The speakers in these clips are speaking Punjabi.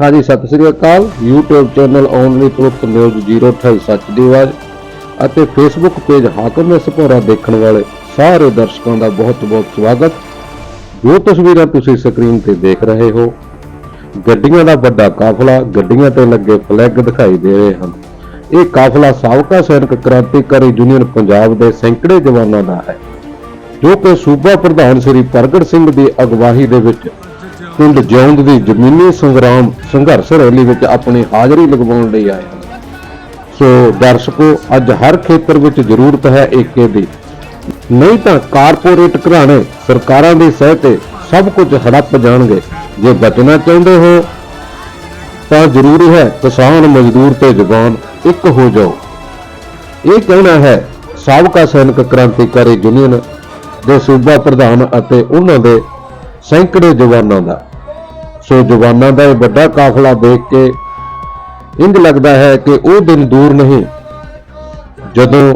ਹਾਂਜੀ, ਸਤਿ ਸ੍ਰੀ ਅਕਾਲ। YouTube channel only police news 028 ਸੱਚ ਦੀ ਆਵਾਜ਼ ਅਤੇ Facebook ਪੇਜ ਹਾਕਮ ਸਪੋਰਾ ਦੇਖਣ ਵਾਲੇ ਸਾਰੇ ਦਰਸ਼ਕਾਂ ਦਾ ਬਹੁਤ-ਬਹੁਤ ਸਵਾਗਤ। ਜੋ ਤਸਵੀਰਾਂ ਤੁਸੀਂ ਸਕਰੀਨ ਤੇ ਦੇਖ ਰਹੇ ਹੋ, ਗੱਡੀਆਂ ਦਾ ਵੱਡਾ ਕਾਫਲਾ ਗੱਡੀਆਂ ਤੇ ਲੱਗੇ ਫਲੈਗ ਦਿਖਾਈ ਦੇ ਰਹੇ ਹਨ। ਇਹ ਕਾਫਲਾ ਸਾਬਕਾ ਸੈਨਿਕ ਕ੍ਰਾਂਤੀਕਾਰੀ ਯੂਨੀਅਨ ਪੰਜਾਬ ਦੇ ਸੈਂਕੜੇ ਜਵਾਨਾਂ ਦਾ ਹੈ, ਜੋ ਕਿ ਸੂਬਾ ਪ੍ਰਧਾਨ ਸ੍ਰੀ ਪ੍ਰਗਟ ਸਿੰਘ ਦੀ ਅਗਵਾਈ ਦੇ ਵਿੱਚ ਪਿੰਡ ਜਿਉਂਦ ਦੀ ਜ਼ਮੀਨੀ ਸੰਗਰਾਮ ਸੰਘਰਸ਼ ਰੈਲੀ ਵਿੱਚ ਆਪਣੀ ਹਾਜ਼ਰੀ ਲਗਵਾਉਣ ਲਈ ਆਏ ਹਨ। ਸੋ ਦਰਸ਼ਕੋ, ਅੱਜ ਹਰ ਖੇਤਰ ਵਿੱਚ ਜ਼ਰੂਰਤ ਹੈ ਏਕੇ ਦੀ। ਨਹੀਂ ਤਾਂ ਕਾਰਪੋਰੇਟ ਘਰਾਣੇ ਸਰਕਾਰਾਂ ਦੀ ਸਹਿ ਤੇ ਸਭ ਕੁਝ ਹੜੱਪ ਜਾਣਗੇ। ਜੇ ਬਚਣਾ ਚਾਹੁੰਦੇ ਹੋ, ਤਾਂ ਜ਼ਰੂਰੀ ਹੈ ਕਿਸਾਨ ਮਜ਼ਦੂਰ ਤੇ ਜਵਾਨ ਇੱਕ ਹੋ ਜਾਓ। ਇਹ ਕਹਿਣਾ ਹੈ, ਸਾਬਕਾ ਸੈਨਿਕ ਕ੍ਰਾਂਤੀਕਾਰੀ ਯੂਨੀਅਨ ਦੇ ਸੂਬਾ ਪ੍ਰਧਾਨ ਅਤੇ ਉਹਨਾਂ ਦੇ ਸੈਂਕੜੇ ਜਵਾਨਾਂ ਦਾ। ਸੋ ਜਵਾਨਾਂ ਦਾ ਇਹ ਵੱਡਾ ਕਾਫਲਾ ਦੇਖ ਕੇ ਇੰਜ ਲੱਗਦਾ ਹੈ ਕਿ ਉਹ ਦਿਨ ਦੂਰ ਨਹੀਂ, ਜਦੋਂ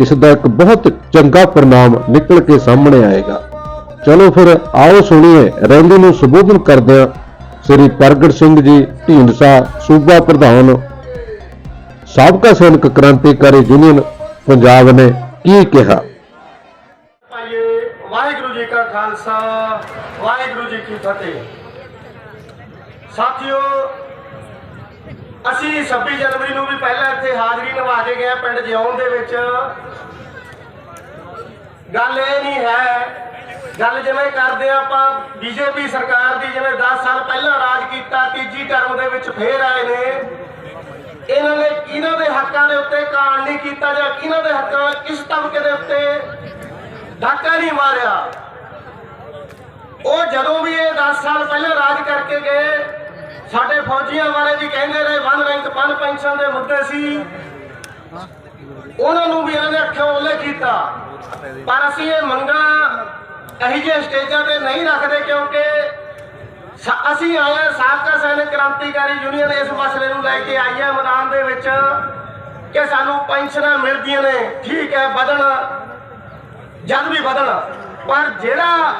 ਇਸ ਦਾ ਇੱਕ ਬਹੁਤ ਚੰਗਾ ਪ੍ਰਣਾਮ ਨਿਕਲ ਕੇ ਸਾਹਮਣੇ ਆਏਗਾ। ਚਲੋ ਫਿਰ ਆਓ ਸੁਣੀਏ ਰੈਲੀ ਨੂੰ ਸੰਬੋਧਨ ਕਰਦਿਆਂ ਸ੍ਰੀ ਪ੍ਰਗਟ ਸਿੰਘ ਜੀ, ਢੀਂਡਸਾ ਸੂਬਾ ਪ੍ਰਧਾਨ, ਸਾਬਕਾ ਸੈਨਿਕ ਕ੍ਰਾਂਤੀਕਾਰੀ ਯੂਨੀਅਨ, ਪੰਜਾਬ ਨੇ ਕੀ ਕਿਹਾ? ਖਾਲਸਾ, ਵਾਹਿਗੁਰੂ ਜੀ ਕੀ ਫਤਿਹ। ਸਾਥੀਓ, ਅਸੀਂ 26 ਜਨਵਰੀ ਨੂੰ ਵੀ ਪਹਿਲਾਂ ਇੱਥੇ ਹਾਜ਼ਰੀ ਨਿਭਾ ਕੇ ਗਏ ਪਿੰਡ ਜਿਉਣ ਦੇ ਵਿੱਚ। ਗੱਲ ਇਹ ਨਹੀਂ ਹੈ, ਗੱਲ ਜਿਵੇਂ ਕਰਦੇ ਆਪਾਂ ਬੀਜੇਪੀ ਸਰਕਾਰ ਦੀ ਜਿਵੇਂ 10 ਸਾਲ ਪਹਿਲਾਂ ਰਾਜ ਕੀਤਾ, ਤੀਜੀ ਟਰਮ ਦੇ ਵਿੱਚ ਫੇਰ ਆਏ ਨੇ। ਇਹਨਾਂ ਨੇ, ਇਹਨਾਂ ਦੇ ਹੱਕਾਂ ਦੇ ਉੱਤੇ ਕਾਣ ਨਹੀਂ ਕੀਤਾ ਜਾਂ ਇਹਨਾਂ ਦੇ ਹੱਕਾਂ ਕਿਸ ਤਬਕੇ ਦੇ ਉੱਤੇ ਡਾਕਾ ਨਹੀਂ ਮਾਰਿਆ। ਉਹ ਜਦੋਂ ਵੀ ਇਹ 10 ਸਾਲ ਪਹਿਲਾਂ ਰਾਜ ਕਰਕੇ ਗਏ, ਸਾਡੇ ਫੌਜੀਆਂ ਵਾਲੇ ਵੀ ਕਹਿੰਦੇ ਰਹੇ, ਵਨ ਰੈਂਕ ਵਨ ਪੈਨਸ਼ਨ ਦੇ ਮੁੱਦੇ ਸੀ। ਉਹਨਾਂ ਨੂੰ ਵੀ ਇਹਨਾਂ ਨੇ ਅੱਖੋਂ ਉਹਲੇ ਕੀਤਾ। ਪਰ ਅਸੀਂ ਇਹ ਮੰਗਾਂ ਇਹੀ ਜਿਹੇ ਸਟੇਜਾਂ ਤੇ ਨਹੀਂ ਰੱਖਦੇ ਕਿਉਂਕਿ ਅਸੀਂ ਆਏ ਹਾਂ, ਸਾਬਕਾ ਸੈਨਿਕ ਕ੍ਰਾਂਤੀਕਾਰੀ ਯੂਨੀਅਨ ਇਸ ਮਸਲੇ ਨੂੰ ਲੈ ਕੇ ਆਈ ਹੈ ਮੈਦਾਨ ਦੇ ਵਿੱਚ ਕਿ ਸਾਨੂੰ ਪੈਨਸ਼ਨਾਂ ਮਿਲਦੀਆਂ ਨੇ। ਠੀਕ ਹੈ, ਵਧਣ। ਜਦ ਵੀ ਵਧਣ। ਪਰ ਜਿਹੜਾ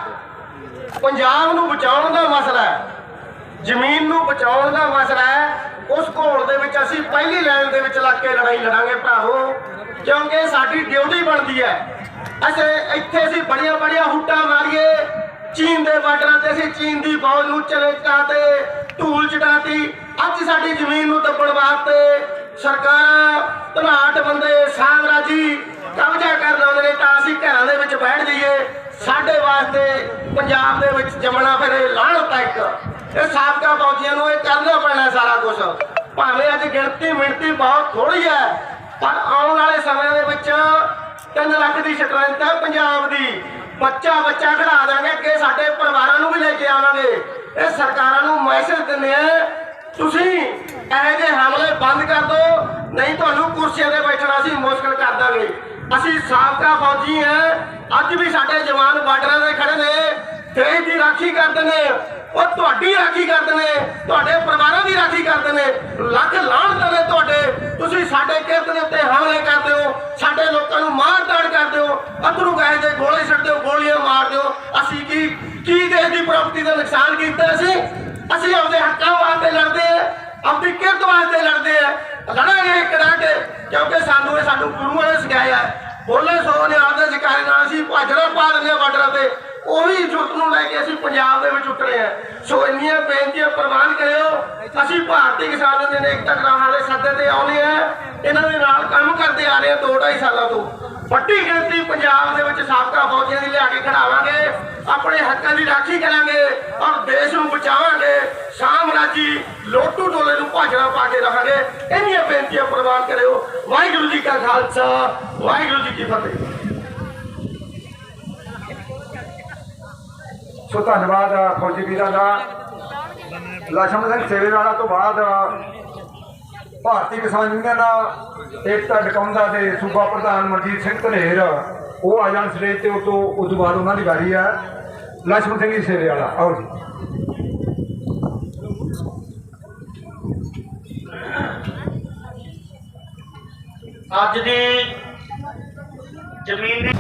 ਪੰਜਾਬ ਨੂੰ ਬਚਾਉਣ ਦਾ ਮਸਲਾ ਹੈ, ਜ਼ਮੀਨ ਨੂੰ ਬਚਾਉਣ ਦਾ ਮਸਲਾ ਹੈ, ਉਸ ਘੋਲ ਦੇ ਵਿੱਚ ਅਸੀਂ ਪਹਿਲੀ ਲਾਈਨ ਦੇ ਵਿੱਚ ਲੱਗ ਕੇ ਲੜਾਈ ਲੜਾਂਗੇ ਭਰਾਵੋ, ਕਿਉਂਕਿ ਸਾਡੀ ਡਿਊਟੀ ਬਣਦੀ ਹੈ। ਅਸੀਂ ਇੱਥੇ ਅਸੀਂ ਬੜੀਆਂ ਬੜੀਆਂ ਹੁੱਟਾਂ ਮਾਰੀਏ, ਚੀਨ ਦੇ ਬਾਰਡਰਾਂ ਤੇ ਅਸੀਂ ਚੀਨ ਦੀ ਫੌਜ ਨੂੰ ਚਲੇ ਚਟਾਤੇ ਧੂਲ ਚਟਾਤੀ ਅੱਜ ਸਾਡੀ ਜ਼ਮੀਨ ਨੂੰ ਦੱਬਣ ਵਾਸਤੇ ਸਰਕਾਰਾਂ ਧਨਾਟ ਬੰਦੇ ਸਾਮਰਾਜੀ ਕਬਜ਼ਾ ਕਰਨ ਆਉਂਦੇ ਨੇ ਤਾਂ ਅਸੀਂ ਘਰਾਂ ਦੇ ਵਿੱਚ ਬੈਠ ਜਾਈਏ, ਸਾਡੇ ਵਾਸਤੇ ਪੰਜਾਬ ਦੇ ਵਿੱਚ ਜੰਮਣਾ ਫਿਰ ਇਹ ਲਾਹਨਤ ਇੱਕ। ਇਹ ਸਾਬਕਾ ਫੌਜੀਆਂ ਨੂੰ ਇਹ ਕਰਨਾ ਪੈਣਾ ਸਾਰਾ ਕੁਝ ਭਾਵੇਂ ਅੱਜ ਗਿਣਤੀ ਮਿਣਤੀ ਬਹੁਤ ਥੋੜੀ ਹੈ, ਪਰ ਆਉਣ ਵਾਲੇ ਸਮੇਂ ਦੇ ਵਿੱਚ 3 ਲੱਖ ਦੀ ਸਟਰੈਂਥ ਹੈ ਪੰਜਾਬ ਦੀ। ਬੱਚਾ ਬੱਚਾ ਖੜਾ ਦਾਂਗੇ, ਅੱਗੇ ਸਾਡੇ ਪਰਿਵਾਰਾਂ ਨੂੰ ਵੀ ਲੈ ਕੇ ਆਵਾਂਗੇ। ਇਹ ਸਰਕਾਰਾਂ ਨੂੰ ਮੈਸੇਜ ਦਿੰਦੇ ਆ, ਤੁਸੀਂ ਇਹੋ ਜਿਹੇ ਹਮਲੇ ਬੰਦ ਕਰ ਦਿਓ, ਨਹੀਂ ਤੁਹਾਨੂੰ ਕੁਰਸੀਆਂ ਤੇ ਬੈਠਣਾ ਅਸੀਂ ਮੁਸ਼ਕਲ ਕਰ ਦਾਂਗੇ। ਅਸੀਂ ਸਾਬਕਾ ਫੌਜੀ ਆ ਅੱਜ ਵੀ ਸਾਡੇ ਜਵਾਨ ਬਾਰਡਰਾਂ ਤੇ ਖੜੇ ਨੇ। ਦੇਸ਼ ਦੀ ਰਾਖੀ ਕਰਦੇ ਨੇ, ਉਹ ਤੁਹਾਡੀ ਰਾਖੀ ਕਰਦੇ ਨੇ, ਤੁਹਾਡੇ ਪਰਿਵਾਰਾਂ ਦੀ ਰਾਖੀ ਕਰਦੇ ਨੇ। ਲੱਖ ਲਾਹਣਤ ਨੇ ਤੁਹਾਡੇ, ਤੁਸੀਂ ਸਾਡੇ ਕਿਰਤ ਦੇ ਉੱਤੇ ਹਮਲੇ ਕਰਦੇ ਹੋ, ਸਾਡੇ ਲੋਕਾਂ ਨੂੰ ਮਾਰ ਤਾੜ ਕਰਦੇ ਹੋ, ਅਧਰੂ ਗਏ ਦੇ ਗੋਲੇ ਛੱਡਦੇ ਹੋ, ਗੋਲੀਆਂ ਮਾਰਦੇ ਹੋ। ਅਸੀਂ ਕੀ ਕੀ ਦੇਸ਼ ਦੀ ਪ੍ਰਾਪਰਟੀ ਦਾ ਨੁਕਸਾਨ ਕੀਤਾ ਅਸੀਂ? ਅਸੀਂ ਆਪਦੇ ਹੱਕਾਂ ਵਾਸਤੇ ਲੜਦੇ ਆ ਆਪਣੀ ਕਿਰਤ ਵਾਸਤੇ ਲੜਦੇ ਆ ਲੜਾਂਗੇ ਇੱਕ ਕਿਉਂਕਿ ਸਾਨੂੰ ਇਹ, ਸਾਨੂੰ ਗੁਰੂਆਂ ਨੇ ਸਿਖਾਇਆ ਬੋਲੇ ਸੋ ਨੇ ਆਪਦੇ ਸਿਕਾਰੇ ਨਾਲ ਅਸੀਂ ਭਾਜੜਾ ਪਾ ਦਿੰਦੇ ਆ ਬਾਰਡਰਾਂ ਤੇ। ਉਹੀ ਜੁਰਤ ਨੂੰ ਲੈ ਕੇ ਅਸੀਂ ਪੰਜਾਬ ਦੇ ਵਿੱਚ ਉਤਰੇ ਆ ਸੋ ਇੰਨੀਆਂ ਬੇਨਤੀਆਂ ਪ੍ਰਵਾਨ ਕਰਿਓ। ਅਸੀਂ ਭਾਰਤੀ ਕਿਸਾਨ ਯੂਨੀਅਨ ਨੇ ਏਕਤਾ ਗ੍ਰਾਹਾਂ ਦੇ ਸੱਦੇ ਤੇ ਆਉਂਦੇ ਆ ਇਹਨਾਂ ਦੇ ਨਾਲ ਕੰਮ ਕਰਦੇ ਆ ਰਹੇ ਆ ਦੋ ਢਾਈ ਸਾਲਾਂ ਤੋਂ। ਵੱਡੀ ਗਿਣਤੀ ਪੰਜਾਬ ਦੇ ਵਿੱਚ ਸਾਬਕਾ ਫੌਜੀਆਂ ਦੀ ਲਿਆ ਕੇ ਖੜਾਵਾਂਗੇ। ਆਪਣੇ ਹੱਕਾਂ ਦੀ ਰਾਖੀ ਕਰਾਂਗੇ ਔਰ ਦੇਸ਼ ਨੂੰ ਬਚਾਵਾਂਗੇ। ਸਾਮਰਾਜੀ ਲੋਟੂ ਡੋਲੇ ਨੂੰ ਭਾਜਣਾ ਪਾ ਕੇ ਰਹਾਂਗੇ। ਇੰਨੀਆਂ ਬੇਨਤੀਆਂ ਪ੍ਰਵਾਨ ਕਰਿਓ। ਵਾਹਿਗੁਰੂ ਜੀ ਕਾ ਖਾਲਸਾ, ਵਾਹਿਗੁਰੂ ਜੀ ਕੀ ਫਤਿਹ। ਸੋ ਧੰਨਵਾਦ ਫੌਜੀ ਵੀਰਾਂ ਦਾ। ਲਖਮਣ ਸਿੰਘ ਸੇਵੇਵਾਲਾ ਤੋਂ ਬਾਅਦ ਭਾਰਤੀ ਕਿਸਾਨ ਯੂਨੀਅਨ ਦਾ ਏਕਤਾ ਡਕਾਉਂਦਾ ਦੇ ਸੂਬਾ ਪ੍ਰਧਾਨ ਮਨਜੀਤ ਸਿੰਘ ਧਨੇਰ, ਉਹ ਆ ਜਾਣ ਸਟੇਜ ਤੇ ਉਤੋਂ ਉਸ ਤੋਂ ਬਾਅਦ ਉਹਨਾਂ ਦੀ ਵਾਰੀ ਆ ਲਖਮਣ ਸਿੰਘ ਜੀ ਸੇਵੇਵਾਲਾ ਆਓ ਜੀ। ਅੱਜ ਦੇ ਜ਼ਮੀਨ